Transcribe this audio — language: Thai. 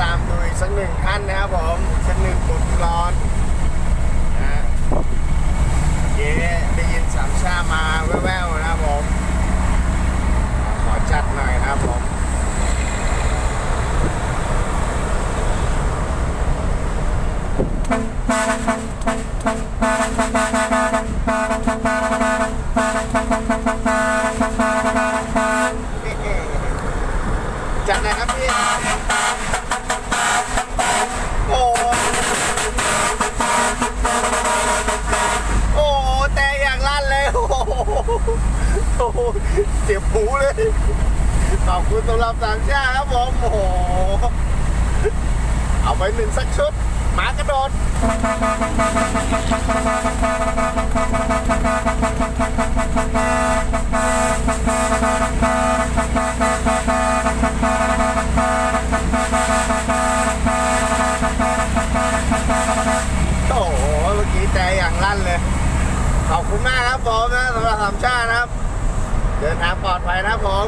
ตามดูอีกสักหนึ่งท่านนะครับผมสักหนึ่งบทกลอนนะฮะเมื่อกี้ได้ยินสามชามาแว่วๆนะครับผมขอจัดหน่อยนะครับผมจัดหน่อยครับพี่ โอ้โหโอ้โหแต่อย่างลั่นเลย โอ้โห โอ้โหเจ็บหูเลย ขอบคุณสำหรับสามชาครับผมโอ้โหเอาไปหนึ่งสักชุดหมากระโดดโอ้โหเมื่อกี้ใจอย่างลั่นเลย ขอบคุณมากครับผมนะสำหรับสามชาตินะครับ เดินทางปลอดภัยนะครับผม